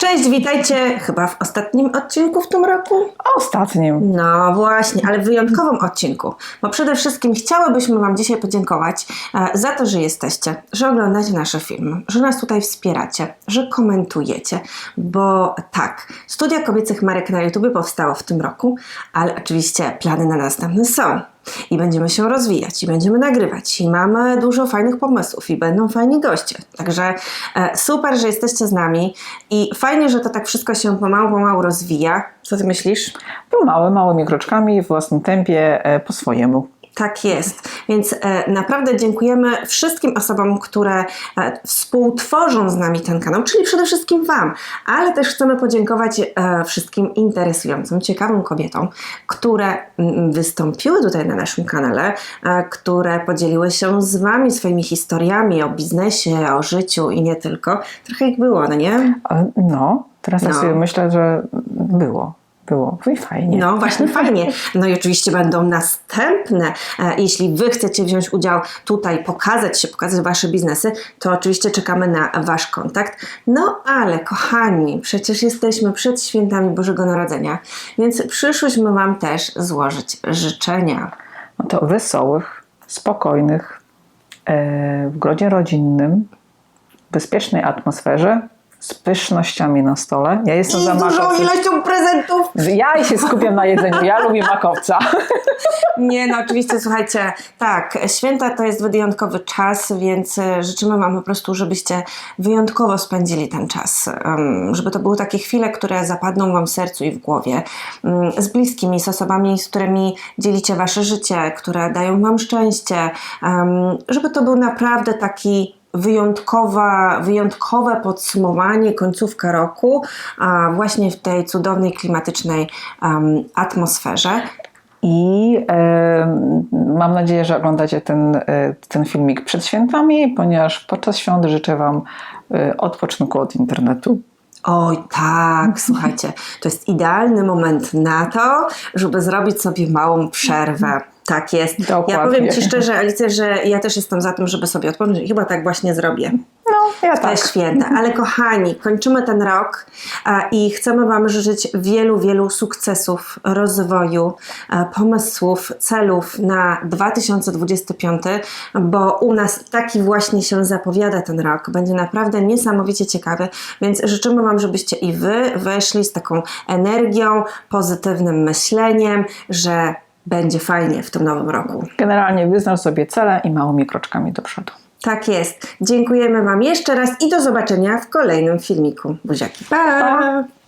Cześć, witajcie chyba w ostatnim odcinku w tym roku. Ostatnim. No właśnie, ale w wyjątkowym odcinku, bo przede wszystkim chciałybyśmy Wam dzisiaj podziękować e, za to, że jesteście, że oglądacie nasze filmy, że nas tutaj wspieracie, że komentujecie, bo tak, Studia Kobiecych Marek na YouTube powstało w tym roku, ale oczywiście plany na następny są. I będziemy się rozwijać, i będziemy nagrywać, i mamy dużo fajnych pomysłów, i będą fajni goście. Także e, super, że jesteście z nami i fajnie, że to tak wszystko się pomału, pomału rozwija. Co ty myślisz? Mały, małymi kroczkami, w własnym tempie, e, po swojemu. Tak jest. Więc e, naprawdę dziękujemy wszystkim osobom, które e, współtworzą z nami ten kanał, czyli przede wszystkim Wam, ale też chcemy podziękować e, wszystkim interesującym, ciekawym kobietom, które mm, wystąpiły tutaj na naszym kanale, e, które podzieliły się z Wami swoimi historiami o biznesie, o życiu i nie tylko. Trochę jak było, no nie? E, No, teraz No. myślę, że było. Było. No i fajnie. No właśnie, fajnie. No i oczywiście będą następne. E, Jeśli Wy chcecie wziąć udział tutaj, pokazać się, pokazać Wasze biznesy, to oczywiście czekamy na Wasz kontakt. No ale kochani, przecież jesteśmy przed świętami Bożego Narodzenia, więc przyszłyśmy Wam też złożyć życzenia. No to wesołych, spokojnych, e, w grodzie rodzinnym, w bezpiecznej atmosferze, z pysznościami na stole. Ja jestem I za z dużą makowcem. ilością prezentów. Ja się skupiam na jedzeniu. Ja lubię makowca. Nie, no oczywiście, słuchajcie, tak, święta to jest wyjątkowy czas, więc e, życzymy Wam po prostu, żebyście wyjątkowo spędzili ten czas, żeby to były takie chwile, które zapadną Wam w sercu i w głowie, mm, z bliskimi, z osobami, z którymi dzielicie Wasze życie, które dają Wam szczęście, żeby to był naprawdę taki wyjątkowa, wyjątkowe podsumowanie, końcówka roku, właśnie w tej cudownej, klimatycznej atmosferze. I mam nadzieję, że oglądacie ten, e, ten filmik przed świętami, ponieważ podczas świąt życzę Wam e, odpoczynku od internetu. Oj, tak, słuchajcie, to jest idealny moment na to, żeby zrobić sobie małą przerwę. Tak jest. Ja Dokładnie. powiem Ci szczerze, Alicja, że ja też jestem za tym, żeby sobie odpocząć i chyba tak właśnie zrobię. Ja tak. święta. Ale kochani, kończymy ten rok a, i chcemy Wam życzyć wielu, wielu sukcesów, rozwoju, a, pomysłów, celów na 2025, bo u nas taki właśnie się zapowiada ten rok. Będzie naprawdę niesamowicie ciekawy, więc życzymy Wam, żebyście i Wy weszli z taką energią, pozytywnym myśleniem, że będzie fajnie w tym nowym roku. Generalnie wyznacz sobie cele i małymi kroczkami do przodu. Tak jest. Dziękujemy Wam jeszcze raz i do zobaczenia w kolejnym filmiku. Buziaki. pa. Pa!